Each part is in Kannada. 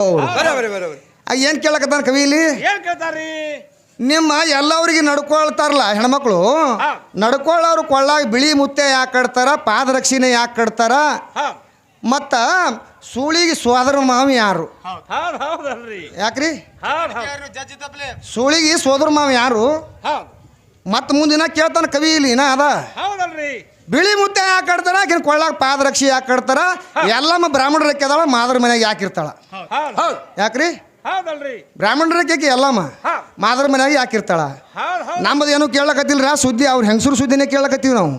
ಅವ್ರು. ಬರೋಬರಿ ಬರೋಬರಿ ಆ, ಏನ್ ಕೇಳಕತ್ತಾನ ಕವಿ ಇಲ್ಲಿ? ಏನ್ ಕೇಳ್ತಾರ್ರಿ? ನಿಮ್ಮ ಎಲ್ಲವ್ರಿಗೆ ನಡ್ಕೊಳ್ತಾರಲ್ಲ ಹೆಣ್ಮಕ್ಳು. ನಡ್ಕೊಳ್ಳೋರು ಕೊಳ್ಳಾಗ ಬಿಳಿ ಮುತ್ತೆ ಯಾಕೆ ಕಟ್ತಾರ ಪಾದರಕ್ಷಿಣೆ ಯಾಕೆ ಕಟ್ತಾರ? ಹಾ. ಮತ್ತ ಸೂಳಿಗೆ ಸೋದರ ಮಾವ ಯಾರು? ಹೌದ್ ಹೌದಲ್ರಿ. ಯಾಕ್ರಿ? ಹೌದ್ ಹೌದ್. ಸೂಳಿಗೆ ಸೋದರ ಮಾವ ಯಾರು? ಹೌದ್. ಮತ್ತ ಮುಂದಿನ ಕೇಳ್ತಾನ ಕವಿ ಇಲ್ಲಿ ನಾ ಅದ. ಹೌದಲ್ರಿ. ಬಿಳಿ ಮುತ್ತೆ ಯಾಕೆ ಕಟ್ತಾರ ಆಕಿನ ಕೊಳ್ಳಾಗ ಪಾದರಕ್ಷಿ ಯಾಕೆ ಕಟ್ತಾರ ಎಲ್ಲಮ್ಮ ಬ್ರಾಹ್ಮಣರಕ್ಕೆ ರೆಕ್ಕೆದಾಳ ಮಾದರ ಮನೆಯಾಗ ಯಾಕೆ ಇರ್ತಾಳ ಯಾಕ್ರಿ? ಹೌದಲ್ರಿ. ಬ್ರಾಹ್ಮಣರ ರೆಕ್ಕೆಗೆ ಎಲ್ಲಮ್ಮ ಮಾದರ ಮನ್ಯಾಗ ಯಾಕೆ ಇರ್ತಾಳ ನಮ್ಮದು ಏನು ಕೇಳಕತ್ತಿಲ್ರ? ಸುದ್ದಿ ಅವ್ರ ಹೆಂಗಸರು ಸುದ್ದಿನೇ ಕೇಳಕತ್ತೀವಿ ನಾವು.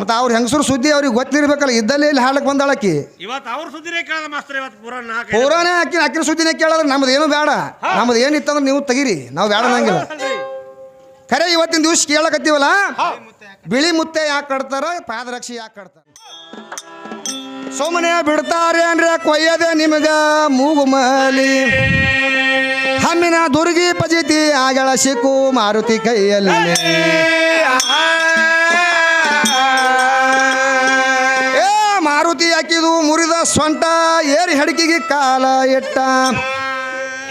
ಮತ್ತೆ ಅವ್ರ ಹೆಂಗಸರು ಸುದ್ದಿ ಅವ್ರಿಗೆ ಗೊತ್ತಿರ್ಬೇಕಲ್ಲ ಇದ್ದಲ್ಲಿ ಇಲ್ಲಿ ಹಾಡಕ್ ಬಂದಾಳಕಿ ಪೌರಾನೇ ಹಾಕಿ. ಅಕ್ಕಿನ ಸುದ್ದಿನೇ ಕೇಳಿದ್ರೆ ನಮ್ದು ಏನು ಬೇಡ. ನಮ್ದು ಏನಿತ್ತಂದ್ರೆ ನೀವು ತೆಗೀರಿ. ನಾವು ಬೇಡ ನಂಗಿಲ್ಲ. ಖರೆ ಇವತ್ತಿನ ದಿವಸ ಕೇಳಕತ್ತೀವಲ್ಲ? ಬಿಳಿ ಮುತ್ತೆ ಯಾಕೆ ಕಟ್ತಾರ? ಪಾದರಕ್ಷಿ ಯಾಕೆ ಕಟ್ತಾರ? ಸುಮ್ಮನೆ ಬಿಡ್ತಾರೆ ಅಂದ್ರೆ ಕೊಯ್ಯದೆ ನಿಮಗ ಮೂಗುಮಲಿ ಹಮ್ಮಿನ ದುರ್ಗಿ ಪಜಿತಿ ಆಗಳ ಸಿಕ್ಕು ಮಾರುತಿ ಕೈಯಲ್ಲಿ. ಏ ಮಾರುತಿ ಹಾಕಿದು ಮುರಿದ ಸೊಂಟ ಏರಿ ಹೆಡಕಿಗೆ ಕಾಲ ಇಟ್ಟ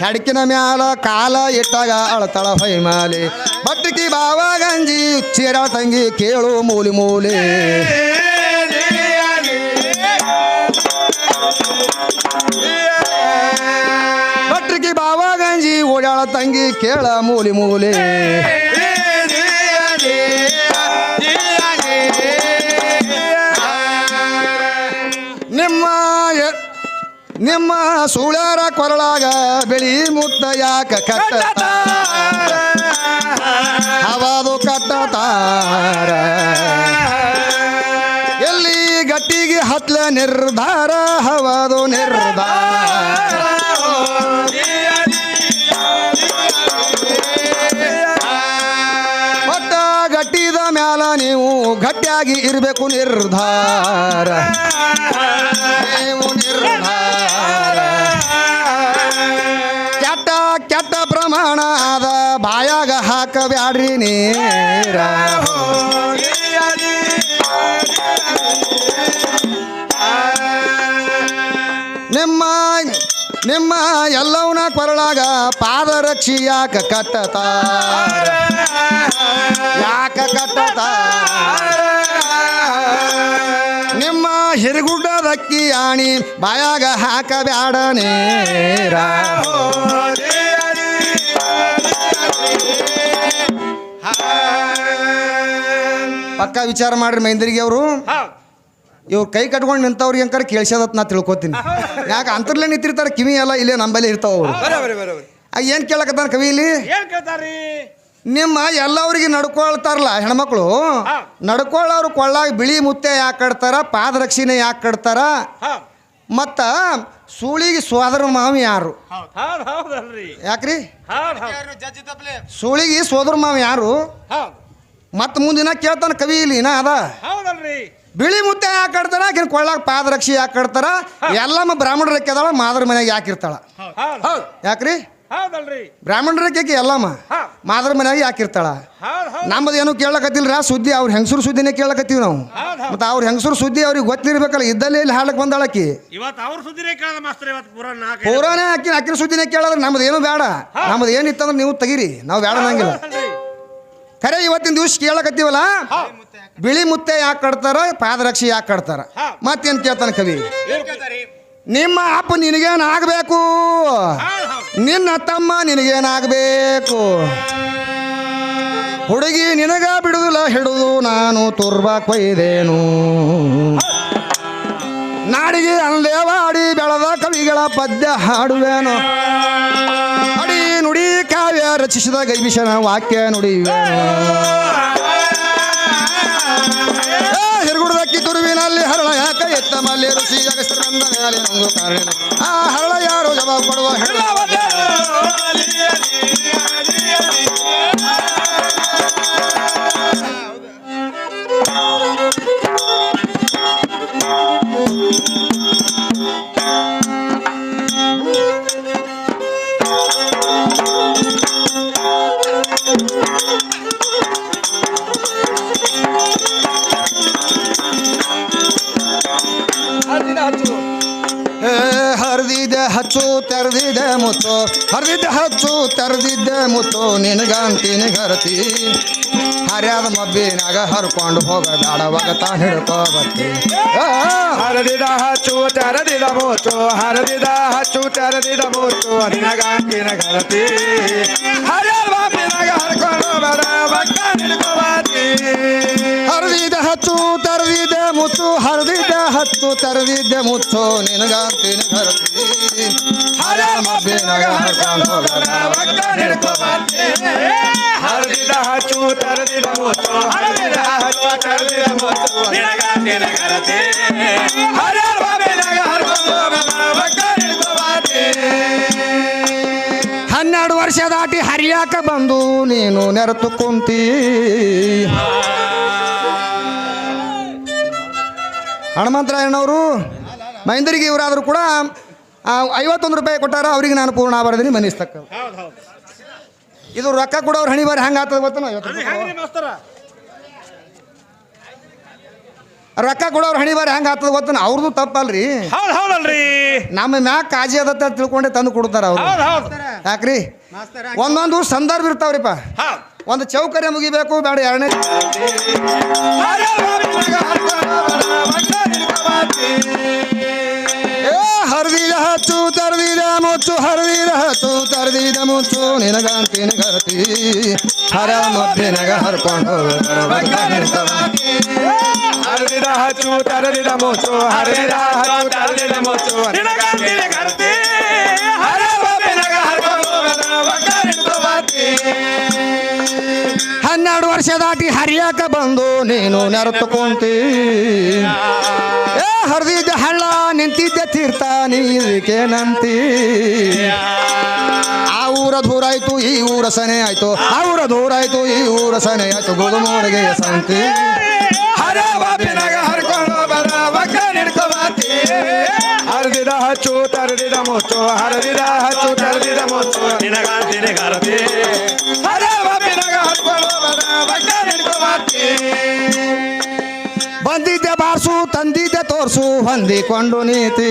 ಹೆಡಕಿನ ಮ್ಯಾಲ ಕಾಲ ಇಟ್ಟಾಗ ಅಳತಳ ಮಾಲೆ ಬಟ್ಟಕಿ ಬಾವ ಗಂಜಿ ಚೀರ ತಂಗಿ ಕೇಳು ಮೂಲಿ ಮೂಲೆ. ಬಟ್ಟಕಿ ಬಾವ ಗಂಜಿ, ಓಡಾಳ ತಂಗಿ ಕೇಳ ಮೂಲಿ ಮೂಲಿ. ನಿಮ್ಮ ಸುಳ್ಯಾರ ಕೊರಳಾಗ ಬಿಳಿ ಮುತ್ತ ಯಾಕ ಕಟ್ಟ ಹವಾದು ಕಟ್ಟತಾರ? ಎಲ್ಲಿ ಗಟ್ಟಿಗೆ ಹತ್ಲ ನಿರ್ಧಾರ, ಹವಾದು ನಿರ್ಧಾರ. ಒಟ್ಟ ಗಟ್ಟಿದ ಮ್ಯಾಲ ನೀವು ಗಟ್ಟಿಯಾಗಿ ಇರಬೇಕು ನಿರ್ಧಾರ. ನೀವು ನಿರ್ಧಾರ. ಹಾಕಬ್ಯಾಡ್ರಿ ನೀರ? ನಿಮ್ಮ ನಿಮ್ಮ ಎಲ್ಲವನ ಕೊರಳಾಗ ಪಾದರಕ್ಷಿ ಯಾಕ ಕಟ್ಟತ? ಯಾಕ ಕಟ್ಟತ? ನಿಮ್ಮ ಹಿರಿಗುಡ್ಡದಕ್ಕಿ ಆಣಿ ಬಾಯಾಗ ಹಾಕಬ್ಯಾಡ ನೇರ? ಪಕ್ಕ ವಿಚಾರ ಮಾಡ್ರಿ ಮೈಂದ್ರಿಗೆ ಅವರು. ಹೌದ್ ಇವ್ರು ಕೈ ಕಟ್ಕೊಂಡು ನಿಂತವ್ರಿಗೆ ಅಂಕರ ಕೇಳಿಸೋದತ್ ನಾ ತಿಳ್ಕೊತೀನಿ. ಯಾಕೆ ಅಂತರ್ಲೇ ನಿಂತಿರ್ತಾರೆ ಕಿವಿ ಎಲ್ಲ ಇಲ್ಲೇ ನಂಬಲ್ಲಿ ಇರ್ತಾವ ಅವರು. ಏನು ಕೇಳಕತ್ತಾನ ಕವಿ ಇಲ್ಲಿ? ನಿಮ್ಮ ಎಲ್ಲವ್ರಿಗೆ ನಡ್ಕೊಳ್ತಾರಲ್ಲ ಹೆಣ್ಮಕ್ಳು. ನಡ್ಕೊಳ್ಳೋರು ಕೊಳ್ಳಾಗ ಬಿಳಿ ಮುತ್ತೆ ಯಾಕೆ ಕಟ್ತಾರ ಪಾದರಕ್ಷಿಣೆ ಯಾಕೆ ಕಟ್ತಾರ? ಹೌದ್ ಮತ್ತ ಸೂಳಿಗೆ ಸೋದರ ಮಾವ ಯಾರು? ಯಾಕ್ರಿ? ಸೂಳಿಗೆ ಸೋದರ ಮಾವ ಯಾರು? ಹೌದ್. ಮತ್ತ ಮುಂದಿನ ಕೇಳ್ತಾನೆ ಕವಿ ಇಲ್ಲಿ ಇನ್ನ ಅದ. ಹೌದಲ್ರಿ. ಬಿಳಿ ಮುತ್ತೆ ಯಾಕೆ ಕಡ್ತಾರ ಆಕಿನ ಕೊಳ್ಳಾಗ ಪಾದರಕ್ಷಿ ಯಾಕೆ ಕಡ್ತಾರ ಎಲ್ಲಮ್ಮ ಬ್ರಾಹ್ಮಣರ ಕೇದಾಳ ಮಾದರ ಮನೆಯಾಗ ಯಾಕೆ ಇರ್ತಾಳ ಹೌದ್. ಯಾಕ್ರಿ? ಹೌದಲ್ರಿ. ಕೇಕಿ ರೆಕ್ಕೆಗೆ ಎಲ್ಲಮ್ಮ ಮಾದ್ರ ಮಾದರ ಯಾಕಿರ್ತಾಳ ನಮ್ಮದು ಏನು ಕೇಳಕತ್ತಿಲ್ರ ಸುದ್ದಿ ಅವ್ರ ಹೆಂಗಸರು ಸುದ್ದಿನೇ ಕೇಳಕತ್ತೀವಿ ನಾವು. ಮತ್ತೆ ಅವ್ರ ಹೆಂಗಸರು ಸುದ್ದಿ ಅವ್ರಿಗೆ ಗೊತ್ತಿರ್ಬೇಕಲ್ಲ ಇದ್ದಲ್ಲಿ ಇಲ್ಲಿ ಹಾಡಕ್ ಬಂದಾಳಕಿ ಹಾಕಿ ಪೌರಾನೇ ಹಾಕಿನ ಅಕ್ಕಿನ ಸುದ್ದಿನೇ ಕೇಳಿದ್ರೆ ನಮ್ದು ಏನು ಬೇಡ. ನಮ್ದು ಏನಿತ್ತಂದ್ರೆ ನೀವು ತೆಗೀರಿ ನಾವು ಬೇಡ ಅನ್ನಂಗಿಲ್ಲ ಖರೆ ಇವತ್ತಿನ ದಿವಸ ಕೇಳಕತ್ತೀವಲ್ಲ? ಬಿಳಿ ಮುತ್ತೆ ಯಾಕೆ ಕಟ್ತಾರ? ಪಾದರಕ್ಷಿ ಯಾಕೆ ಕಟ್ತಾರ? ಮತ್ತೇನ್ ಕೇಳ್ತಾನ ಕವಿ? ನಿಮ್ಮ ಅಪ್ಪ ನಿನಗೇನಾಗಬೇಕು? ನಿನ್ನ ತಮ್ಮ ನಿನಗೇನಾಗಬೇಕು? ಹುಡುಗಿ ನಿನಗ ಬಿಡುದಿಲ್ಲ ಹಿಡಿದು ನಾನು ತುರ್ಬ ಕೊಯ್ದೇನು ನಾಡಿಗೆ ಅಲ್ಲೇವಾಡಿ ಬೆಳೆದ ಕವಿಗಳ ಪದ್ಯ ಹಾಡುವೇನು? ರಚಿಸಿದ ಗೈಬಿಷನ ವಾಕ್ಯ ನೋಡಿ. ಹಿರುಗುಡದಕ್ಕಿ ತುರುವಿನಲ್ಲಿ ಹರಳ ಯಾಕ ಎತ್ತ ಮಲ್ಲಿ ಋಷಿ ನಂಗು ಕಾರಣ. ಆ ಹರಳ ಯಾರು ಜವಾಬ್ ಕೊಡುವ ಹೇಳ ಹರಿದಿದ್ದೆ ಹಚ್ಚು ತೆರೆದಿದ್ದೆ ಮುತ್ತು ನಿನಗಂತೀನಿ ಗರತಿ. ಹರ್ಯಾದ ಮಬ್ಬಿನಾಗ ಹರ್ಕೊಂಡು ಹೋಗ ಬೇಡವಾಗ ತಾ ಹಿಡ್ಕೋ ಬರ್ತಿ ಹರದಿದ ಹಚ್ಚು ತೆರೆದಿದ ಮೂತು ಹರದಿದ ಹಚ್ಚು ತೆರೆದಿದ ಮೂತು ನಿನಗಾಂತಿನ ಗರತಿ. ಹರ್ಯಾದ ಮಬ್ಬಿನಾಗ ಹರ್ಕೊಂಡು ಬರ ಬಕ್ಕ ಹಿಡ್ಕೋಬತ್ತಿ. ಹರಿದಿದ್ದೆ ಹಚ್ಚು ಮುತ್ತು ಹರಿದಿದ್ದ ಹತ್ತು ತರದಿದ್ದ ಮುತ್ತು ನಿನಗಾಂತೀನಿ ಹರತಿ ಹನ್ನೆರಡು ವರ್ಷ ದಾಟಿ ಹರಿಯಾಕ ಬಂದು ನೀನು ನೆರೆತು ಕುಂತಿ. ಹನುಮಂತರಾಯಣ್ಣವರು ಮಹೇಂದ್ರಿಗೆ ಇವರಾದರೂ ಕೂಡ ಐವತ್ತೊಂದು ರೂಪಾಯಿ ಕೊಟ್ಟಾರ ಅವರಿಗೆ ನಾನು ಪೂರ್ಣ ಬರ್ದೀನಿ ಮನಿಸ್ತಕ್ಕ ಹೌದು ಹೌದು. ಇದು ರೊಕ್ಕ ಕೊಡೋರು ಹಣಿ ಬಾರಿ ಹೆಂಗೆ ಆಗ್ತದೆ ಗೊತ್ತನ ರೊಕ್ಕ ಕೊಡೋರು ಹಣಿ ಬಾರಿ ಹೆಂಗೆ ಆಗ್ತದೆ ಗೊತ್ತನ ಅವ್ರದ್ದು ತಪ್ಪಲ್ರಿ. ಹೌದು ಹೌದಲ್ರಿ. ನಮ್ಮ ಮ್ಯಾಕ್ ಕಾಜಿ ಅದ ತಿಳ್ಕೊಂಡೆ ತಂದು ಕೊಡ್ತಾರ ಅವ್ರು. ಹೌದು ಹೌದು. ಯಾಕ್ರಿ? ಒಂದೊಂದು ಸಂದರ್ಭ ಇರ್ತಾವ್ರಿಪ್ಪ. ಒಂದು ಚೌಕರ್ಯ ಮುಗಿಬೇಕು ಬೇಡ ಎರಡನೇ. ಹಚ್ಚು ತರದಿದ, ಮುಚ್ಚು ಹರಿದಿದ, ಹತ್ತು ತರದಿದ, ಮುಚ್ಚು ನಿನಗಂತೀನಿ ಗರತಿ ಹರ ಮಬ್ಬಿನಗ ಹರ್ಕೊಂಡು ಹರಿದ ಹಚ್ಚು ತರದಿದ ಮೋಚು ಹರಿದ ಹತ್ತು ತರದಿದ ಮೋಚು ನಿನಗಾಂತಿನ ಗರತಿ ಹರ ಹರ್ಕೊಂಡು ಹನ್ನೆರಡು ವರ್ಷದಾಟಿ ಹರಿಯಾಕ ಬಂದು ನೀನು ನೆರೆತು ಕುಂತಿ. ಏ ಹರಿದಿದ್ದ ಹಳ್ಳ ನಿಂತಿದ್ದ ತೀರ್ಥ ನೀರಿಕೇನಂತಿ ಆ ಊರ ದೂರ ಆಯ್ತು, ಈ ಊರ ಸನೆ ಆಯ್ತು. ಆ ಊರ ದೂರ ಆಯ್ತು, ಈ ಊರ ಸನೆ ಆಯ್ತು. ಗೋಧುಮೋಳಿಗೆ ಸಂತಿ ಹರ ಬಾಬಿನಾಗ ಹರ್ಕೊಂಡು ಬರ ಬಕ್ಕ ನಿಡ್ಕೋಬಾತಿ ಹರಿದಿದ ಹಚ್ಚು, ತರದಿದ ಮೋಚು ಹರಿದಿದ ಹಚ್ಚು, ತರದಿದ ಮೋಚು ನಿನಗಾಂತಿನ ಗರತಿ. ಹರ ಬಾಬಿನಾಗ ಹರ್ಕೊಂಡು ಬರ ಬಕ್ಕ ನಿಡ್ಕೋಬಾತಿ ಬಂದಿದ್ದೆ ಬಾರ್ಸು ತೋರ್ಸು ಹೊಂದಿಕೊಂಡು ನೀತಿ.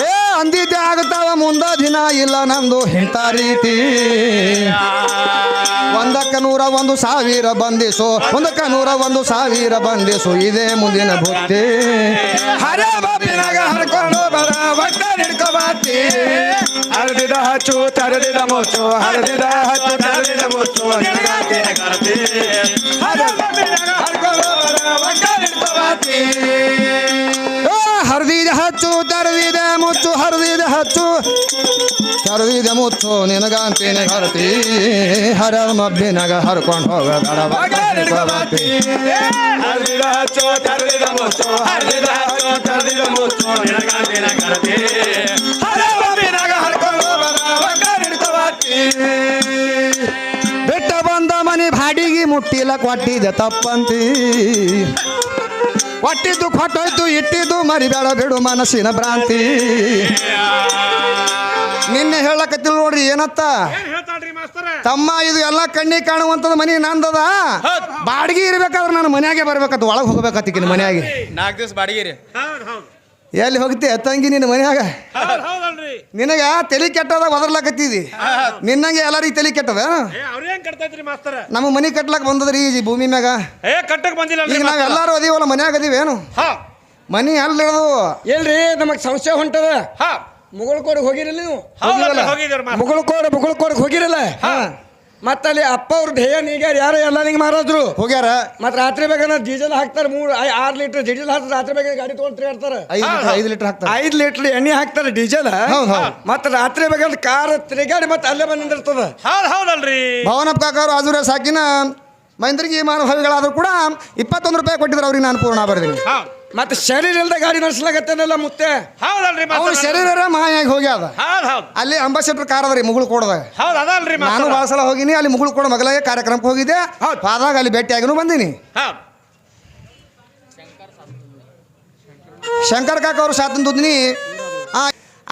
ಏ, ಅಂದಿದ್ದೆ ಆಗುತ್ತಾವ ಮುಂದ ದಿನ ಇಲ್ಲ ನಂದು ಇಂಥ ರೀತಿ. ಒಂದಕ್ಕ ನೂರ ಒಂದು ಸಾವಿರ ಬಂದಿಸು, ಒಂದಕ್ಕ ನೂರ ಒಂದು ಸಾವಿರ ಬಂದಿಸು, ಇದೇ ಮುಂದಿನ ಬುತ್ತಿ ಹರೇ ಬಾಬಿನಾಗ ಹರ್ಕೊಂಡು ಬರ ಬಕ್ಕ ನಿಡ್ಕೋಬಾತಿ ಹರಿದ ಹಚ್ಚು, ತರದಿದ ಮುಚ್ಚು ಹರಿದ ಹಚ್ಚು, ತರದಿದ ಮೋಚು ಹರಿದ ಹಚ್ಚು ಮುತ್ತು. ನಿನಗಂತೀನಿ ಹರತಿ ಹರ ಹರ ನಗ ಹರ್ಕೊಂಡು ಬೆಟ್ಟ ಬಂದ ಮನೆ ಬಾಡಿಗೆ ಮುಟ್ಟಿಲ್ಲ ಕೊಟ್ಟಿದೆ ತಪ್ಪಂತಿ. ಕೊಟ್ಟಿದ್ದು ಕೊಟ್ಟೋಯ್ತು ಇಟ್ಟಿದ್ದು ಮರಿಬೇಡ ಬಿಡು ಮನಸ್ಸಿನ ಭ್ರಾಂತಿ. ನಿನ್ನೆ ಹೇಳಕತ್ತಿಲ್ ನೋಡ್ರಿ ಏನತ್ತ? ಏನ್ ಹೇಳ್ತಾಳ್ರಿ ಮಾಸ್ತರ? ತಮ್ಮ ಇದು ಎಲ್ಲ ಕಣ್ಣಿಗೆ ಕಾಣುವಂಥದ್ದು ಮನೆ ನಂದದ ಬಾಡಿಗೆ ಇರ್ಬೇಕಾದ್ರೆ ನಾನು ಮನ್ಯಾಗೆ ಬರ್ಬೇಕತ್ತು ಒಳಗೆ ಹೋಗ್ಬೇಕತ್ತಿಕ್ಕಿನ ಮನ್ಯಾಗೆ. ನಾಲ್ಕು ದಿವಸ ಬಾಡಿಗೆ ರೀ. ಹೌದು ಹೌದು. ಎಲ್ಲಿ ಹೋಗ್ತಿ ತಂಗಿ ನಿನ್ನ ಮನ್ಯಾಗ ನಿನಗೆ ಹೌದಲ್ರಿ. ನಿನಗ ತಲೆ ಕೆಟ್ಟದಾಗ ಒದರ್ಲಾಕತ್ತಿದಿ. ನಿನ್ನಂಗೆ ಎಲ್ಲರಿಗೆ ತಲೆ ಕೆಟ್ಟದ? ನಮ್ಮ ಮನೆ ಕಟ್ಲಕ್ ಬಂದದ್ರಿ ಈ ಭೂಮಿ ಮ್ಯಾಗ. ಏ ಕಟ್ಟಕ್ ಬಂದಿಲ್ಲ ಈಗ ನಾವ್ ಎಲ್ಲಾರು ಅದೀವಲ್ಲ ಮನ್ಯಾಗ ಅದೀವೇನು ಹಾ. ಮನಿ ಅಲ್ಲಿರೋದು ಎಲ್ರಿ ನಮಗ್ ಸಂಶಯ ಹೊಂಟದ? ಹಾ. ಮುಗುಳ್ಕೋಡ್ ಹೋಗಿರಲ್ಲ? ನೀವು ಮುಗುಳ್ಕೋಡ್ ಮುಗುಳ್ಕೋಡ್ ಹೋಗಿರಲ್ಲ? ಮತ್ತ ಅಲ್ಲಿ ಅಪ್ಪ ಅವ್ರ ಧ್ಯೇಯ ನೀಗ್ಯಾರ ಯಾರು ಎಲ್ಲ ನಿಂಗೆ ಮಾರಾದ್ರು? ಹೋಗ್ಯಾರ? ಮತ್ತೆ ರಾತ್ರಿ ಬೇಗ ಡೀಸೆಲ್ ಹಾಕ್ತಾರ ಮೂರ್ ಐ- ಆರ್ ಲೀಟರ್ ಡೀಸೆಲ್ ಹಾಕ್ತಾರೆ ರಾತ್ರಿ ಬೇಕಾದ್ರೆ ಗಾಡಿ ತೊಗೊಳ್ತಾರೆ ಹೇಳ್ತಾರೆ ಐದು ಲೀಟರ್ ಹಾಕ್ತಾರೆ. ಐದು ಲೀಟರ್ ಎಣ್ಣೆ ಹಾಕ್ತಾರೆ ಡೀಸೆಲ್? ಮತ್ತೆ ಹೌದ್. ಮತ್ತ ರಾತ್ರಿ ಬೇಗ ಕಾರ್ ತಿರುಗಾಡಿ ಮತ್ತೆ ಅಲ್ಲೇ ಬಂದಿರ್ತದ ನಿಂದಿರ್ತದ. ಹೌದು ಹೌದಲ್ರಿ. ಭವನಪ್ಪ ಕಾಕರು ಆಜೂರ ಸಾಕಿನ ಮೈಂದ್ರಿಗೆ ಮಾನಭಾವಿಗಳಾದ್ರು ಕೂಡ ಇಪ್ಪತ್ತೊಂದು ರೂಪಾಯಿ ಕೊಟ್ಟಿದ್ರು ಅವ್ರಿಗೆ ನಾನು ಪೂರ್ಣ ಬರ್ದೀನಿ ಮತ್ತೆ ಶರೀರ ಇಲ್ಲದೆ ಗಾಡಿ ನಡೆಸ್ಲಾಗತ್ತೇನಲ್ಲ ಮುತ್ತೆ? ಹೌದಲ್ರಿ ಅವ್ರ ಶರೀರ ಮಾಯಾಗಿ ಹೋಗ್ಯಾದ. ಅಲ್ಲಿ ಅಂಬಾಸಿಡರ್ ಕಾರ್ ಅದ ರೀ ಮುಗುಳು ಕೊಡದಾಗ. ಹೌದು ಅದಲ್ರಿ ನಾನು ಬಾಸಲ ಭಾಳ ಸಲ ಹೋಗಿನಿ ಅಲ್ಲಿ ಮುಗುಳು ಕೊಡ ಮಗಲಾಗೆ ಕಾರ್ಯಕ್ರಮಕ್ಕೆ ಹೋಗಿದ್ದೆ. ಪಾದಾಗ ಅಲ್ಲಿ ಭೇಟಿಯಾಗಿನೂ ಬಂದೀನಿ. ಶಂಕರ್ ಕಾಕ ಅವರು ಸಾತನ್ ದುದ್ನಿ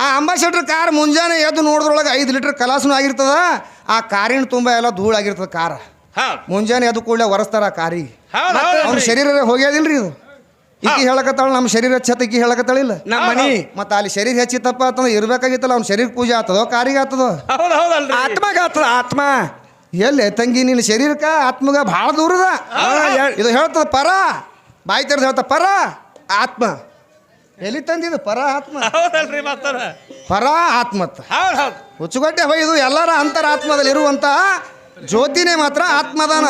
ಆ ಅಂಬಾಸಿಡರ್ ಕಾರ್ ಮುಂಜಾನೆ ಎದ್ದು ನೋಡಿದ್ರೊಳಗೆ ಐದು ಲೀಟರ್ ಕಲಾಸನು ಆಗಿರ್ತದ ಆ ಕಾರಿನ ತುಂಬ ಎಲ್ಲ ಧೂಳಾಗಿರ್ತದೆ ಆಗಿರ್ತದ ಕಾರ್. ಮುಂಜಾನೆ ಅದು ಕೂಡಲೇ ಒರೆಸ್ತಾರ ಕಾರಿ ಅವ್ರ ಶರೀರ ಹೋಗ್ಯಾದಿಲ್ರಿ ಇದು. ಈಕಿ ಹೇಳಕತ್ತಾಳ ನಮ್ಮ ಶರೀರ ಹೆಚ್ಚತ್ತ ಈಕಿ ಹೇಳಕತ್ತಾಳಿಲ್ಲ ನಮ್ಮ ಮನಿ ಮತ್ತೆ ಅಲ್ಲಿ ಶರೀರ ಹೆಚ್ಚಿತ್ತಪ್ಪ ಅಂತಂದ್ರೆ ಇರ್ಬೇಕಾಗಿತ್ತಲ್ಲ ಅವ್ನ ಶರೀರ ಪೂಜೆ ಆಗ್ತದೋ ಕಾರಿಗೆ ಹೌದಲ್ರಿ ಆತ್ಮಗ ಆತದ ಆತ್ಮ. ಎಲ್ಲಿ ತಂಗಿ ನಿನ್ನ ಶರೀರಕ್ಕ ಆತ್ಮಗ ಭಾಳ ದೂರದ? ಇದು ಹೇಳ್ತದ ಪರ. ಬಾಯಿ ತೆರೆದು ಹೇಳ್ತ ಪರ ಆತ್ಮ. ಎಲ್ಲಿ ತಂದಿದ್ದು ಪರ ಆತ್ಮ? ಪರ ಆತ್ಮತ್ತ. ಹುಚ್ಚುಗಡ್ಡೆ ಹೊಯ್ದು ಎಲ್ಲರ ಅಂತರಾತ್ಮದಲ್ಲಿ ಇರುವಂತ ಜ್ಯೋತಿನೇ ಮಾತ್ರ ಆತ್ಮದಾನ.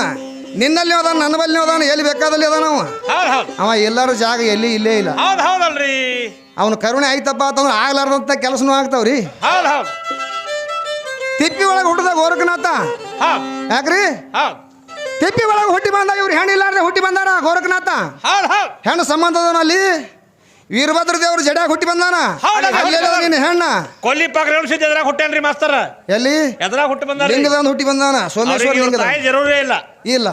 ನಿನ್ನಲ್ಲಿ ಅದಾನ ನನ್ನ ಬಲ್ಲಿ ಅದಾನ ಎಲ್ಲಿ ಬೇಕಾದಲ್ಲಿ ಅದಾನ ಅವ? ಅವ ಎಲ್ಲರೂ ಜಾಗ ಎಲ್ಲಿ ಇಲ್ಲೇ ಇಲ್ಲ. ಅವನು ಕರುಣೆ ಆಯ್ತಪ್ಪ ಅಂತಂದ್ರೆ ಆಗ್ಲಾರ್ದಂತ ಕೆಲಸನೂ ಆಗ್ತಾವ್ರಿ. ತಿಪ್ಪಿ ಒಳಗೆ ಹುಟ್ಟಿದಾಗ ಗೋರಖನಾಥ. ಹೌದ್. ಯಾಕ್ರಿ? ತಿಪ್ಪಿ ಒಳಗೆ ಹುಟ್ಟಿ ಬಂದ ಇವ್ರು ಹೆಣ್ಣು ಇಲ್ಲಾರ್ದೆ ಹುಟ್ಟಿ ಬಂದಾರ ಗೋರಖನಾಥ. ಹೌದ್ ಹೆಣ್ಣು ಸಂಬಂಧ ಅದಾನ ಅಲ್ಲಿ ವೀರಭದ್ರ ದೇವ್ರು ಜಡ್ಯಾಗ ಹುಟ್ಟಿ ಬಂದಾನ? ಹೌದು, ಹೌದು. ಹೆಣ್ಣ. ಕೊಲ್ಲಿ ಎದ್ರಾಗ ಹುಟ್ಟೇನ್ರಿ ಮಾಸ್ತರ? ಎಲ್ಲಿ? ಎದ್ರಾಗ ಹುಟ್ಟಿ ಬಂದಾರಿ ಲಿಂಗದ ಹುಟ್ಟಿ ಬಂದಾನ? ಸೋಮೇಶ್ವರ ಅವ್ರಿಗೆ ಲಿಂಗದ ತಾಯಿ ಜರೂರೇ ಇಲ್ಲ. ಇಲ್ಲ.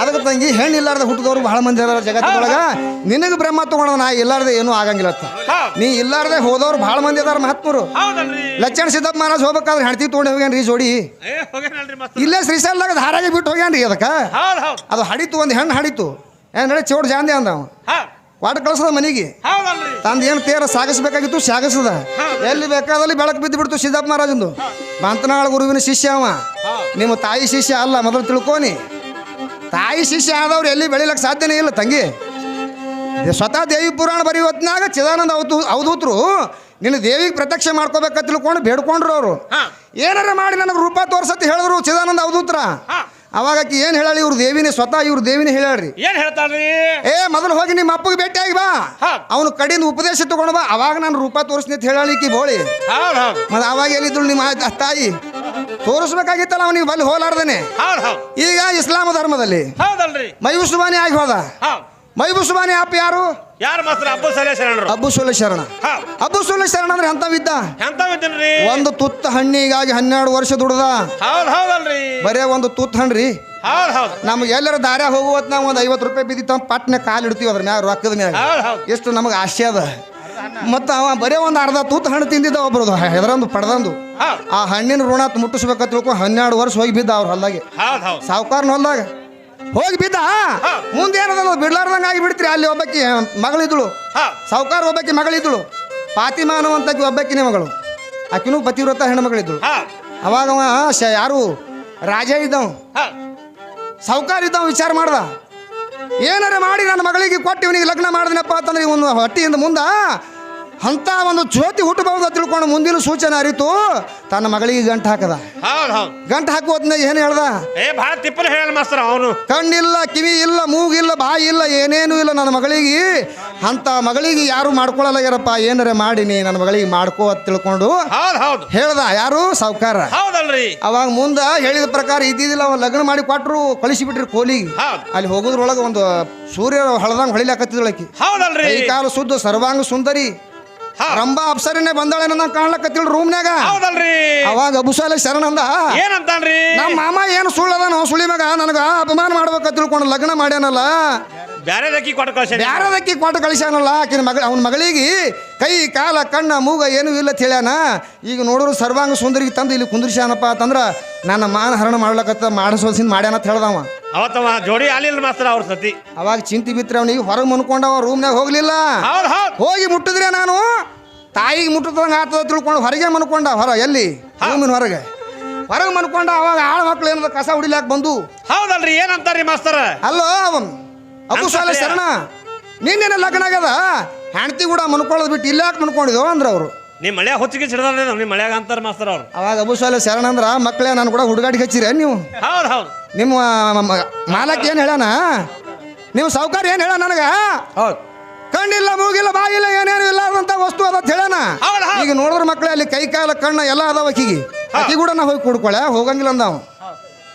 ಅದಕ್ಕೆ ತಂಗಿ ಹೆಣ್ಣು ಇಲ್ಲಾರ್ದ ಹುಟ್ಟಿದವ್ರು ಬಹಳ ಮಂದಿ ಅದಾರ ಜಗತ್ತೊಳಗ ನಿನಗೆ ಬ್ರಹ್ಮ ತಗೊಂಡ ನಾ ಇಲ್ಲಾರ್ದೆ ಏನೂ ಆಗಂಗಿಲ್ಲ ನೀ ಇಲ್ಲಾರ್ದೆ ಹೋದವ್ರು ಬಹಳ ಮಂದಿ ಅದಾರ ಮಹಾತ್ಮರು. ಹೌದಲ್ರಿ. ಲಚ್ಚಣ ಸಿದ್ದಪ್ಪ ಮಹಾರಾಜ್ ಹೋಗ್ಬೇಕಾದ್ರೆ ಹೆಣ್ತಿ ತೊಗೊಂಡು ಹೋಗ್ಯಾನ್ರಿ ಜೋಡಿ. ಏ ಮಾಸ್ತರ. ಇಲ್ಲೇ ಶ್ರೀಶೈಲದಾಗ ಧಾರಾಗೆ ಬಿಟ್ಟು ಹೋಗ್ಯಾನ್ರಿ ಅದಕ್ಕೆ. ಹೌದ್ ಹೌದ್. ಅದು ಹಡಿತು ಒಂದು ಹೆಣ್ಣು ಹಡಿತು. ಏನ್ ಹೇಳಿ ಚೋಡ್ ಜಾಂದೆ ಅಂದ ಅವ. ವಾಟ ಕಳ್ಸದ ಮನೆಗೆ. ಹೌದಲ್ರಿ. ತಂದು ಏನು ತೇರ ಸಾಗಿಸ್ಬೇಕಾಗಿತ್ತು ಸಾಗಿಸದ. ಎಲ್ಲಿ ಬೇಕಾದಲ್ಲಿ ಬೆಳಕು ಬಿದ್ದು ಬಿಡ್ತು ಸಿದ್ದಪ್ಪ ಮಹಾರಾಜಂದು. ಬಂತನಾಳ ಗುರುವಿನ ಶಿಷ್ಯ ಅವ. ನಿಮ್ಮ ತಾಯಿ ಶಿಷ್ಯ ಅಲ್ಲ ಮೊದಲು ತಿಳ್ಕೊನಿ. ತಾಯಿ ಶಿಷ್ಯ ಆದವ್ರು ಎಲ್ಲಿ ಬೆಳಿಲಕ್ಕೆ ಸಾಧ್ಯನೇ ಇಲ್ಲ ತಂಗಿ. ಸ್ವತಃ ದೇವಿ ಪುರಾಣ ಬರೆಯುವತ್ನಾಗ ಚಿದಾನಂದ ಅವತು ಅವಧೂತರು ನಿನ್ನ ದೇವಿಗೆ ಪ್ರತ್ಯಕ್ಷ ಮಾಡ್ಕೋಬೇಕಂತ ತಿಳ್ಕೊಂಡು ಬೇಡ್ಕೊಂಡ್ರು ಅವರು. ಏನಾರ ಮಾಡಿ ನನಗೆ ರೂಪ ತೋರ್ಸತಿ ಹೇಳಿದ್ರು ಚಿದಾನಂದ ಅವಧೂತ್ರ ಅವಾಗ ಆಕಿ ಏನು ಇವ್ರ ಇವ್ರು ದೇವಿನೇ ಸ್ವತಃ ಇವ್ರು ದೇವಿನೇ ಹೇಳಿ ಏನ್ ಹೇಳ್ತಾಳ್ರಿ? ಏ ಮೊದಲು ಹೋಗಿ ನಿಮ್ಮ ಅಪ್ಪಗೆ ಭೇಟಿಯಾಗಿ ಬಾ. ಹಾ. ಅವನು ಕಡೆಯಿಂದ ಉಪದೇಶ ತಗೊಂಡು ಬಾ. ಅವಾಗ ನಾನು ರೂಪ ತೋರಿಸ್ನಿ ಅಂತ ಹೇಳಲಿಕ್ಕೆ ಬೋಳಿ. ಮತ್ ಮತ್ತೆ ಅವಾಗ ಎಲ್ಲಿದ್ದಳು ನಿಮ್ಮ ತಾಯಿ. ತೋರಿಸ್ಬೇಕಾಗಿತ್ತಲ್ಲ ಅವನಿಗೆ ಬಲ್ಲಿ ಹೋಲಾರ್ದೇನೆ. ಈಗ ಇಸ್ಲಾಂ ಧರ್ಮದಲ್ಲಿ ಮೈಬುಸುಬಾನಿ ಆಗಿ ಹೌದ್. ಮೈಬುಸುಬಾನಿ ಅಪ್ಪ ಯಾರು? ಯಾರ ಮಾಸ್ತರ ಅಬ್ಬು ಸಲೇ ಶರಣರು ಅಬ್ಬು ಸೋಲೆ ಶರಣ. ಹೌದ್ ಅಬ್ಬು ಸೋಲೆ ಶರಣ ಅಂದ್ರೆ ಎಂತವಿದ್ದ ಎಂತವಿದ್ದೀನ್ರಿ ಒಂದು ತುತ್ತ ಹಣ್ಣಿಗಾಗಿ ಹನ್ನೆರಡು ವರ್ಷ ದುಡದ ಹೌದ್ ಹೌದಲ್ರಿ. ಬರೇ ಒಂದು ತುತ್ತ ಹಣ್ಣ್ರಿ? ಹೌದ್ ಹೌದ್. ನಮ್ಗೆ ಎಲ್ಲರ ದಾರ್ಯಾಗ ಹೋಗುವತ್ ನಾವು ಒಂದು ಐವತ್ತು ರೂಪಾಯಿ ಬಿದ್ದಿತ್ತ ಪಟ್ನೆ ಕಾಲು ಇಡ್ತೀವಿ ಅದ್ರ ಮ್ಯಾಗ ರೊಕ್ಕದ ಮ್ಯಾಗ ಹೌದ್ ಹೌದ್. ಎಷ್ಟು ನಮಗೆ ಆಸೆ ಅದ. ಮತ್ತು ಅವ ಬರೇ ಒಂದು ಅರ್ಧ ತೂತು ಹಣ್ಣು ತಿಂದಿದ್ದ ಒಬ್ರದು ಹೆದರಂದು ಪಡೆದಂದು. ಹೌದ್. ಆ ಹಣ್ಣಿನ ಋಣ ಮುಟ್ಟಿಸ್ಬೇಕಂತ ತಿಳ್ಕೊಂಡು ಹನ್ನೆರಡು ವರ್ಷ ಹೋಗಿ ಬಿದ್ದ ಅವ್ರ ಹೊಲ್ದಾಗೆ. ಹೌದ್ ಹೌದ್. ಸಾವುಕಾರನ ಹೊಲ್ದಾಗ. ಹೋಗಿ ಬಿದ್ದ ಮುಂದೆ ಏನದ ಬಿಡ್ಲಾರ್ದಂಗೆ ಆಗಿ ಬಿಡ್ತೀರಿ ಅಲ್ಲಿ ಒಬ್ಬಾಕಿ ಮಗಳಿದ್ಳು. ಹೌದ್ ಸಾವುಕಾರ ಒಬ್ಬಾಕಿ ಮಗಳಿದ್ಳು. ಪಾತಿಮಾ ಅನ್ನುವಂತಕಿ ಒಬ್ಬಾಕಿನೇ ಮಗಳು. ಆಕಿನೂ ಪತಿವ್ರತ ಹೆಣ್ಣು ಮಗಳಿದ್ಳು ಹೌದ್ ಅವಾಗ ಅವ ಯಾರು? ರಾಜ ಇದ್ದವ ಸಾವುಕಾರ ಇದ್ದವ ವಿಚಾರ ಮಾಡ್ದ. ಏನಾರ ಮಾಡಿ ನನ್ನ ಮಗಳಿಗೆ ಕೊಟ್ಟು ಇವನಿಗೆ ಲಗ್ನ ಮಾಡಿದ್ನಪ್ಪ ಅಂತಂದ್ರೆ ಒಂದು ಹೊಟ್ಟಿಯಿಂದ ಮುಂದ ಅಂತ ಒಂದು ಜ್ಯೋತಿ ಹುಟ್ಟಬಹುದು ತಿಳ್ಕೊಂಡು ಮುಂದಿನ ಸೂಚನೆ ಅರಿತು ತನ್ನ ಮಗಳಿಗೆ ಗಂಟು ಹಾಕದ. ಗಂಟು ಹಾಕುವ ಹೊತ್ನಾಗ ಏನು ಹೇಳ್ದ? ಏ ಭಾಳ ತಿಪ್ಪಲ್ ಹೇಳ ಮಾಸ್ತರ ಅವನು. ಕಣ್ಣಿಲ್ಲ ಕಿವಿ ಇಲ್ಲ ಮೂಗಿಲ್ಲ ಬಾಯಿ ಇಲ್ಲ ಏನೇನು ಇಲ್ಲ ನನ್ನ ಮಗಳಿಗೆ. ಅಂತ ಮಗಳಿಗೆ ಯಾರು ಮಾಡ್ಕೊಳ್ಳಲಾಗ್ಯಾರಪ್ಪ ಏನಾರ ಮಾಡಿನಿ ನನ್ನ ಮಗಳಿಗೆ ಮಾಡ್ಕೋ ಅಂತ ತಿಳ್ಕೊಂಡು ಹೇಳ್ದ ಯಾರು? ಸಾವುಕಾರ. ಹೌದಲ್ರಿ. ಅವಾಗ ಮುಂದ ಹೇಳಿದ ಪ್ರಕಾರ ಇದ್ದಿದ್ದಿಲ್ಲ ಅವ ಲಗ್ನ ಮಾಡಿ ಕೊಟ್ರು ಕಳಿಸಿಬಿಟ್ರಿ ಕೋಲಿಗೆ ಹೌದ್. ಅಲ್ಲಿ ಹೋಗೋದ್ರೊಳಗೆ ಒಂದು ಸೂರ್ಯ ಹೊಳದಂಗೆ ಹೊಳಿಲಾಕತ್ತಿದ್ಳಕಿ ಹೌದಲ್ರಿ. ಕಾಲು ಸುದ್ದು ಸರ್ವಾಂಗ ಸುಂದರಿ. ರಂಬಾ ಅಪ್ಸರನೆ ಬಂದಾಳೆ ನನ್ನ ಕಾಣ್ಲಕತ್ತಿಲ್ ರೂಮ್ನ್ಯಾಗ. ಹೌದಲ್ರಿ. ಅವಾಗ ಅಬುಸಾಲ ಶರಣಂದ. ಏನಂತಾನ್ರಿ? ನಮ್ಮ ಮಾಮ ಏನು ಸುಳ್ಳದಾನ ಸುಳಿ ಮಗ ನನಗ ಅಪಮಾನ ಮಾಡ್ಬೇಕ ತಿಳ್ಕೊಂಡು ಲಗ್ನ ಮಾಡ್ಯಾನಲ್ಲ. ಬ್ಯಾರೆ ದಕ್ಕಿ ಕೊಟ್ಟು ಕಳ್ಸಿ ಬ್ಯಾರದಕ್ಕಿ ಕೊಟ್ಟು ಕಳಿಸ್ಯಾನಲ್ಲ ಆಕಿನ ಮಗ ಅವನ ಮಗಳಿಗೆ ಕೈ ಕಾಲ ಕಣ್ಣ ಮೂಗ ಏನೂ ಇಲ್ಲ ಅಂತ ಹೇಳ್ಯಾನ. ಈಗ ನೋಡೋರು ಸರ್ವಾಂಗ ಸುಂದರಿಗೆ ತಂದು ಇಲ್ಲಿ ಕುಂದ್ರಿಸ್ಯಾನಪ್ಪ ಅಂತಂದ್ರೆ ನನ್ನ ಮಾನ ಹರಣ ಮಾಡ್ಲಕತ್ತ ಮಾಡಿಸೋಸಿಂದ ಮಾಡ್ಯಾನ ಅಂತ ಹೇಳ್ದವ. ಅವತ್ತವ ಜೋಡಿ ಆಲಿಲ್ಲ ಮಾಸ್ತರ ಅವ್ರ ಸತಿ. ಅವಾಗ ಚಿಂತಿ ಬಿತ್ರೆ ಅವನಿಗೆ ಹೊರಗೆ ಮನ್ಕೊಂಡವ ರೂಮ್ನಾಗ ಹೋಗ್ಲಿಲ್ಲ. ಹೌದು ಹೌದು. ಹೋಗಿ ಮುಟ್ಟಿದ್ರೆ ನಾನು ತಾಯಿಗೆ ಮುಟ್ಟದಂಗೆ ಆತದ ತಿಳ್ಕೊಂಡು ಹೊರಗೆ ಮನ್ಕೊಂಡ ಹೊರ ಎಲ್ಲಿ? ರೂಮಿನ ಹೊರಗೆ. ಹೊರಗೆ ಮನ್ಕೊಂಡ ಅವಾಗ ಆಳ ಮಕ್ಳು ಏನದ ಕಸ ಹೊಡಿಲಾಕ ಬಂದು. ಹೌದಲ್ರಿ ಏನಂತಾರ್ರಿ ಮಾಸ್ತರ ಅಲ್ಲೋ ಅವನ್. ಅಬು ಸಾಲೆ ಶರಣ. ನಿನ್ನೇನ ಲಗ್ನ ಆಗ್ಯದ? ಹೆಂಡತಿ ಕೂಡ ಮನ್ಕೊಳ್ಳೋದು ಬಿಟ್ಟು ಇಲ್ಲಾಕೆ ಮನ್ಕೊಂಡಿದ್ವು ಅಂದ್ರೆ ಅವರು. ನಿಮ್ಮ ಮಳೆ ಹೊತ್ತಿಗೆ ಸಿಡದಾರ ನಿಮ್ಮ ಮಳೆಯಾಗ ಅಂತಾರ ಮಾಸ್ತರ ಅವ್ರು. ಅವಾಗ ಅಬು ಸಾಲೆ ಶರಣ ಅಂದ್ರ ಮಕ್ಕಳೇ ನಾನು ಕೂಡ ಹುಡುಗಾಡಿ ಹಚ್ಚಿರ ನೀವು? ಹೌದು ಹೌದು. ನಿಮ್ಮ ಮಾಲಕ್ ಏನು ಹೇಳ ನೀವು ಸಾವುಕಾರ ಏನು ಹೇಳ ನನಗೆ? ಹೌದು. ಕಣ್ಣಿಲ್ಲ ಮೂಗಿಲ್ಲ ಬಾಯಿಲ್ಲ ಏನೇನು ಇಲ್ಲ ಅಂತ ವಸ್ತು ಅದ ಹೇಳೋಣ. ಈಗ ನೋಡಿದ್ರ ಮಕ್ಕಳೇ ಅಲ್ಲಿ ಕೈ ಕಾಲ ಕಣ್ಣ ಎಲ್ಲ ಅದಾವ ಆಕಿಗೆ ಆಕಿ ಕೂಡ ನಾ ಹೋಗಿ ಕೂಡ್ಕೊಳ್ಳೆ ಹೋಗಂಗಿಲ್ಲ ಅಂದ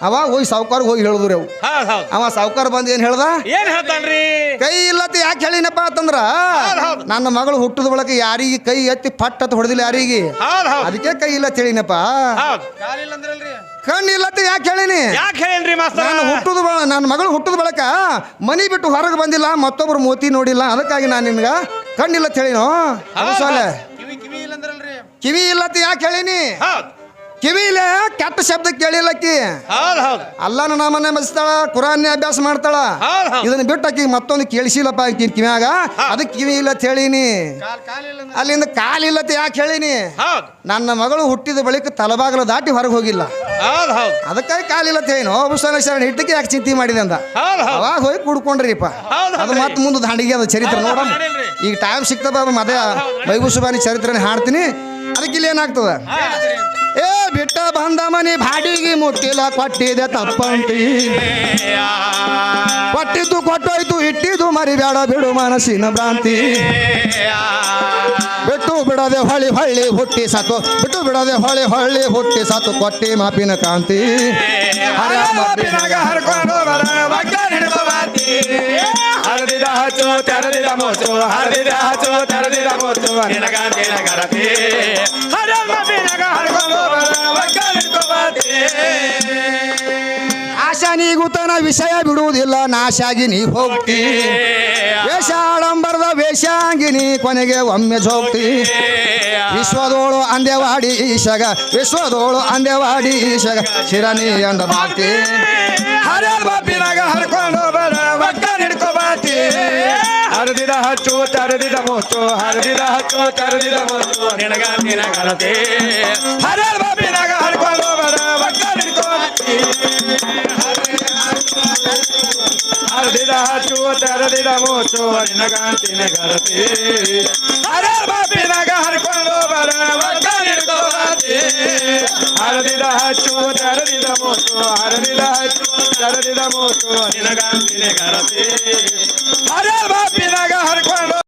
ಅವಾಗ ಹೋಗಿ ಸಾವುಕಾರ ಹೋಗಿ ಹೇಳಿದ್ರು ಅವು. ಹೌದ್ ಹೌದ್. ಅವ ಸಾವುಕಾರ ಬಂದು ಏನು ಹೇಳ್ದ? ಏನ್ ಹೇಳ್ತಾನ್ರಿ? ಕೈ ಇಲ್ಲತ್ತ ಯಾಕೆ ಹೇಳಿನಪ್ಪ ಅಂತಂದ್ರ. ನನ್ನ ಮಗಳು ಹುಟ್ಟದ ಬಳಕ ಯಾರಿಗೆ ಕೈ ಎತ್ತಿ ಪಟ್ ಅಂತ ಹೊಡೆದಿಲ್ಲ ಯಾರಿಗೆ? ಹೌದ್ ಹೌದ್. ಅದಕ್ಕೆ ಕೈ ಇಲ್ಲ ಹೇಳಿನಪ್ಪ. ಹೌದ್. ಕಣ್ಣು ಇಲ್ಲತ್ತ ಯಾಕೆ ಹೇಳಿನಿ? ಯಾಕೆ ಹೇಳೇನ್ರಿ ಮಾಸ್ತರ? ನಾನು ಹುಟ್ಟದ ನನ್ನ ಮಗಳು ಹುಟ್ಟದ ಬಳಕ ಮನಿ ಬಿಟ್ಟು ಹೊರಗೆ ಬಂದಿಲ್ಲ ಮತ್ತೊಬ್ರು ಮೋತಿ ನೋಡಿಲ್ಲ ಅದಕ್ಕಾಗಿ ನಾನು ನಿನ್ಗ ಕಣ್ಣಿಲ್ಲ ಹೇಳಿನೋ? ಸಾಲೆ ಕಿವಿ ಇಲ್ಲತ್ತ ಯಾಕೆ ಹೇಳಿನಿ? ಹೌದ್. ಕಿವಿಲೆ ಕೆಟ್ಟ ಶಬ್ದ ಕೇಳಿಲ್ಲಕ್ಕಿ. ಹೌದು ಹೌದ್. ಅಲ್ಲನ ಮಸ್ತಾಳ ಕುರಾನ್ ಅಭ್ಯಾಸ ಮಾಡ್ತಾಳ. ಇದನ್ನ ಬಿಟ್ಟು ಆಕಿ ಮತ್ತೊಂದು ಕೇಳಿಸಿಲ್ಲಪ್ಪ ಆಕಿ ಕಿವ್ಯಾಗ. ಅದಕ್ಕೆ ಕಿವಿ ಇಲ್ಲ ಅಂತ ಹೇಳೀನಿ. ಅಲ್ಲಿಂದ ಕಾಲಿಲ್ಲ ಅಂತ ಯಾಕೆ ಹೇಳೀನಿ? ನನ್ನ ಮಗಳು ಹುಟ್ಟಿದ ಬಳಿಕ ತಲೆಬಾಗಲು ದಾಟಿ ಹೊರಗೆ ಹೋಗಿಲ್ಲ. ಅದಕ್ಕಾಗಿ ಕಾಲಿಲ್ಲ ಅಂತ ಏನು ಒಬ್ಬ ಶರಣ ಯಾಕೆ ಚಿಂತೆ ಮಾಡಿದೆ ಅಂದ ಅವಾಗ ಹೋಗಿ ಕುಡ್ಕೊಂಡ್ರಿಪ್ಪ. ಅದು ಮತ್ತೆ ಮುಂದೆ ದಾಂಡಿಗೆ ಅದು ಚರಿತ್ರೆ ನೋಡಮ್ ನೋಡೋಣ ಈಗ ಟೈಮ್ ಸಿಕ್ತದ ಮದ ವೈಭೂಷುಬಾನಿ ಚರಿತ್ರೆ ಹಾಡ್ತೀನಿ. ಅದಕ್ಕೆ ಇಲ್ಲಿ ಏನಾಗ್ತದ ಏ ಬಿಟ್ಟ ಬಂದ ಮನಿ ಬಾಡಿಗೆ ಮುಟ್ಟಿಲ್ಲ ಕೊಟ್ಟಿದೆ ತಪ್ಪಂತಿ ಕೊಟ್ಟಿದ್ದು ಕೊಟ್ಟೋಯ್ತು ಇಟ್ಟಿದ್ದು ಮರಿಬೇಡ ಬಿಡು ಮನಸ್ಸಿನ ಭ್ರಾಂತಿ ಬಿಟ್ಟು ಬಿಡದೆ ಹೊಳಿ ಹೊಳ್ಳಿ ಹುಟ್ಟಿ ಸಾತು ಬಿಟ್ಟು ಬಿಡದೆ ಹೊಳಿ ಹೊಳ್ಳಿ ಹುಟ್ಟಿ ಸಾತು ಕೊಟ್ಟಿ ಮಾಪಿನ ಕಾಂತಿ ಹರ ಬಾಪಿನಾಗ ಹರ್ಕೊಂಡು ಬರ ಒಗ್ಗ ಹಿಡ್ಕೊಬಾತಿ ಹರಿದಿದ ಹಚ್ಚು ತೆರೆದಿದ ಮುಚ್ಚು ಹರಿದಿದ ಹಚ್ಚು ತೆರೆದಿದ ಮುಚ್ಚು ನಿನಗಾಂತಿನ ಗರತಿ ಆಶಾ ನೀಗುತನ ವಿಷಯ ಬಿಡುವುದಿಲ್ಲ ನಾಶಾಗಿ ನೀ ಹೋಗ್ತಿ. ವೇಷಾಡಂಬರದ ವೇಷಾಂಗಿನಿ ಕೊನೆಗೆ ಒಮ್ಮೆ ಜೋಗ್ತಿ ವಿಶ್ವದೋಳು ಅಂದೆವಾಡಿ ಈಶಗ ವಿಶ್ವದೋಳು ಅಂದೆವಾಡಿ ಈಶಗ ಶಿರನಿ ಅಂದ ಬಾತಿ ಹರ ಬಾಪಿನಾಗ ಹರ್ಕೊಂಡು ಬರ ಒಗ್ಗ ಹಿಡ್ಕೊಬಾತಿ ಹರಿದಿದ ಹಚ್ಚು ತರದಿದ ಮುಚ್ಚು ಹರಿದಿದ ಹಚ್ಚು ತರದಿದ ಮುಚ್ಚು ನಿನಗ ಗರತಿ ಹರ ಬಾಪಿನಾಗ ಹರ್ಕೊಂಡು ಬರ ಒಗ್ಗ ಹಿಡ್ಕೊಬಾತಿ ಹರದಿದ ಹಚ್ಚು ತೆರದಿದ ಮೂಚು ಹರಿನ ಕಾಂತಿನ ಗರತಿ ಹರ ಬಾಪಿನಾಗ ಹರ್ಕೊಂಡು ಬರವೇ ಹರದಿದ ಹಚ್ಚು ತೆರದಿದ ಮೂಚು ಹರದಿದ ಹಚ್ಚು ತೆರದಿದ ಮೂಚು ಹರಿನ ಕಾಂತಿನ ಗರತಿ ಹರ ಬಾಪಿನಾಗ ಹರ್ಕೊಂಡು